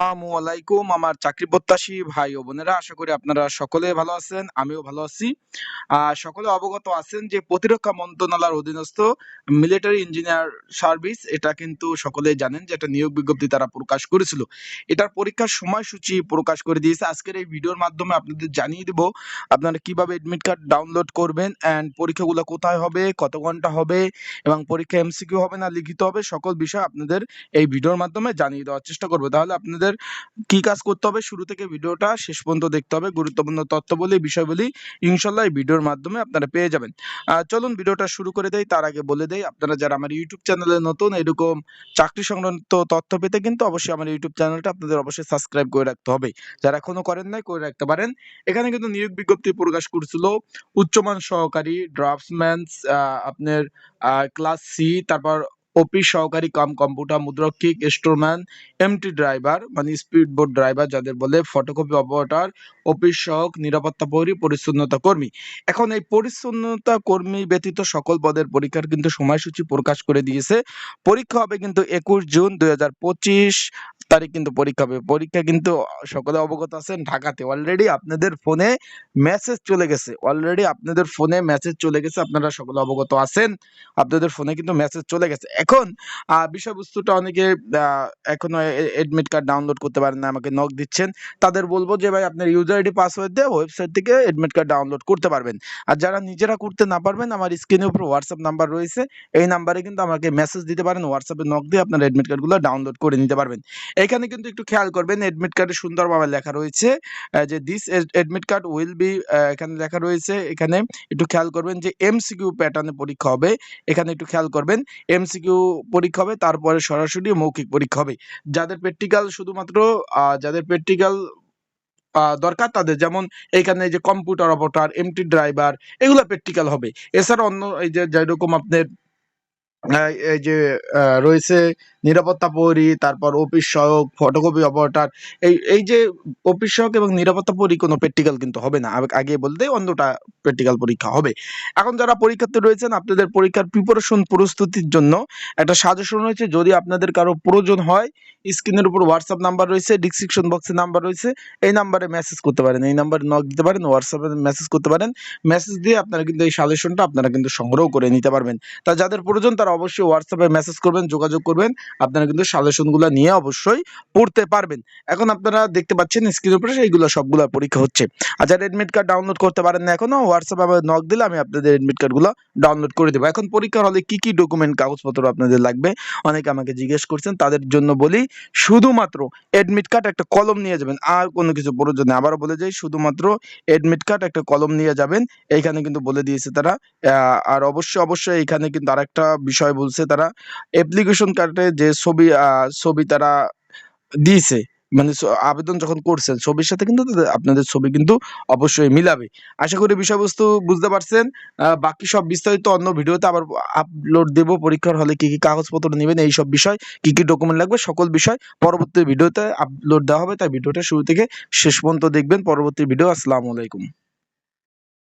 আসসালামু আলাইকুম, আমার চাকরি প্রত্যাশী ভাই ও বোনেরা, আশা করি আপনারা সকলে ভালো আছেন, আমিও ভালো আছি। সকলে অবগত আছেন যে প্রতিরক্ষা মন্ত্রণালয়ের অধীনস্থ মিলিটারি ইঞ্জিনিয়ার সার্ভিস, এটা কিন্তু সকলেই জানেন যে একটা নিয়োগ বিজ্ঞপ্তি তারা প্রকাশ করেছিল। এটার পরীক্ষার সময়সূচি প্রকাশ করে দিয়েছে। আজকের এই ভিডিওর মাধ্যমে আপনাদের জানিয়ে দিব আপনারা কীভাবে এডমিট কার্ড ডাউনলোড করবেন অ্যান্ড পরীক্ষাগুলো কোথায় হবে, কত ঘণ্টা হবে এবং পরীক্ষা এমসিকিউ হবে না, লিখিত হবে, সকল বিষয় আপনাদের এই ভিডিওর মাধ্যমে জানিয়ে দেওয়ার চেষ্টা করব। তাহলে আপনাদের কি কাজ করতে হবে, শুরু থেকে ভিডিওটা শেষ পর্যন্ত দেখতে হবে। গুরুত্বপূর্ণ তথ্য বলি বিষয় বলি ইনশাল্লাহ এই ভিডিওর মাধ্যমে আপনারা পেয়ে যাবেন। চলুন ভিডিওটা শুরু করে দেই, তার আগে বলে দেই, আপনারা যারা আমার ইউটিউব চ্যানেলে নতুন, এরকম চাকরি সংক্রান্ত তথ্য পেতে কিন্তু অবশ্যই আমার ইউটিউব চ্যানেলটা আপনাদের অবশ্যই সাবস্ক্রাইব করে রাখতে হবে। যারা এখনও করেন নাই, করে রাখতে পারেন। এখানে কিন্তু নিয়োগ বিজ্ঞপ্তি প্রকাশ করছিল, উচ্চমান সহকারী ড্রাফটসম্যান আপনার ক্লাস সি তারপর অফিস সহকারী কাম কম্পিউটার মুদ্রক্ষিক স্টোরম্যান এমটি ড্রাইভার মানে স্পিড বোট ড্রাইভার যাদের বলে ফটোকপি অপারেটর অফিস সহক নিরাপত্তা প্রহরী, পরিচ্ছন্নতা কর্মী। এখন এই পরিচ্ছন্নতা কর্মী ব্যতীত সকল পদের পরীক্ষার কিন্তু সময়সূচি প্রকাশ করে দিয়েছে। পরীক্ষা হবে কিন্তু একুশ জুন দুই হাজার পঁচিশ তারিখ কিন্তু পরীক্ষা হবে। পরীক্ষা কিন্তু সকলে অবগত আছেন ঢাকাতে। অলরেডি আপনাদের ফোনে মেসেজ চলে গেছে। অলরেডি আপনাদের ফোনে মেসেজ চলে গেছে। আপনারা সকলে অবগত আছেন। আপনাদের ফোনে কিন্তু মেসেজ চলে গেছে। এখন বিষয়বস্তুটা অনেকে এখনও এডমিট কার্ড ডাউনলোড করতে পারেন না, আমাকে নক দিচ্ছেন। তাদের বলব যে, ভাই, আপনার ইউজার আইডি পাসওয়ার্ড দিয়ে ওয়েবসাইট থেকে এডমিট কার্ড ডাউনলোড করতে পারবেন। আর যারা নিজেরা করতে না পারবেন, আমার স্ক্রিনের উপর হোয়াটসঅ্যাপ নাম্বার রয়েছে। এই নাম্বারে কিন্তু আমাকে মেসেজ দিতে পারেন। হোয়াটসঅ্যাপে নক দিয়ে আপনার এডমিট কার্ডগুলো ডাউনলোড করে নিতে পারবেন। এখানে কিন্তু একটু খেয়াল করবেন এডমিট কার্ডে সুন্দরভাবে লেখা রয়েছে যে this admit card will be এখানে লেখা রয়েছে, এখানে একটু খেয়াল করবেন যে এমসিকিউ প্যাটার্নে পরীক্ষা হবে, এখানে একটু খেয়াল করবেন এমসিকিউ পরীক্ষা হবে, তারপরে সরাসরি মৌখিক পরীক্ষা হবে। যাদের প্র্যাকটিক্যাল শুধুমাত্র যাদের প্র্যাকটিক্যাল দরকার, তাদের যেমন এখানে যে কম্পিউটার অপারেটর এমটি ড্রাইভার এগুলো প্র্যাকটিক্যাল হবে। এছাড়া অন্য এই যে যেরকম আপনার এই যে রয়েছে নিরাপত্তা প্রহরী তারপর অফিস সহক ফটোকপি অপারেটর এই এই যে অফিস সহক এবং নিরাপত্তা প্রহরী কোনো প্র্যাকটিক্যাল কিন্তু হবে না। আগে বলতে অন্যটা প্র্যাকটিক্যাল পরীক্ষা হবে। এখন যারা পরীক্ষার্থী রয়েছেন, আপনাদের পরীক্ষার প্রিপারেশন প্রস্তুতির জন্য একটা সাজেশন রয়েছে। যদি আপনাদের কারও প্রয়োজন হয় স্ক্রিনের উপর হোয়াটসঅ্যাপ নাম্বার রয়েছে ডিসক্রিপশন বক্সে নাম্বার রয়েছে, এই নাম্বারে মেসেজ করতে পারেন। এই নাম্বারে নক দিতে পারেন হোয়াটসঅ্যাপে মেসেজ করতে পারেন। মেসেজ দিয়ে আপনারা কিন্তু এই সাজেশনটা আপনারা কিন্তু সংগ্রহ করে নিতে পারবেন। তা যাদের প্রয়োজন, তারা অবশ্যই হোয়াটসঅ্যাপে মেসেজ করবেন, যোগাযোগ করবেন। আপনারা কিন্তু সাজেশনগুলো নিয়ে অবশ্যই পড়তে পারবেন। এখন আপনারা দেখতে পাচ্ছেন স্ক্রিনের উপরে এইগুলো সবগুলো পরীক্ষা হচ্ছে। আর যারা এডমিট কার্ড ডাউনলোড করতে পারেন না এখনও হোয়াটসঅ্যাপে আমার নক দিলে আমি আপনাদের এডমিট কার্ডগুলো ডাউনলোড করে দেবো। এখন পরীক্ষার হলে কি কি ডকুমেন্ট কাগজপত্র আপনাদের লাগবে? অনেকে আমাকে জিজ্ঞেস করছেন, তাদের জন্য বলি, শুধুমাত্র এডমিট কার্ড একটা কলম নিয়ে যাবেন। আর কোনো কিছু প্রয়োজন নেই। আবারও বলে যাই, শুধুমাত্র এডমিট কার্ড একটা কলম নিয়ে যাবেন। এইখানে কিন্তু বলে দিয়েছে তারা। আর অবশ্যই অবশ্যই এখানে কিন্তু আরেকটা বিষয় বলছে তারা অ্যাপ্লিকেশন কার্ডে যে ছবি ছবি তারা দিয়েছে মানে আবেদন যখন করছেন, ছবির সাথে কিন্তু আপনাদের ছবি কিন্তু অবশ্যই মিলাবে। আশা করি বিষয়বস্তু বুঝতে পারছেন। বাকি সব বিস্তারিত অন্য ভিডিওতে আবার আপলোড দেব। পরীক্ষার হলে কি কি কাগজপত্র নেবেন, এই সব বিষয়, কি কি ডকুমেন্ট লাগবে, সকল বিষয় পরবর্তী ভিডিওতে আপলোড দেওয়া হবে। তাই ভিডিওটা শুরু থেকে শেষ পর্যন্ত দেখবেন। পরবর্তী ভিডিও, আসসালামু আলাইকুম।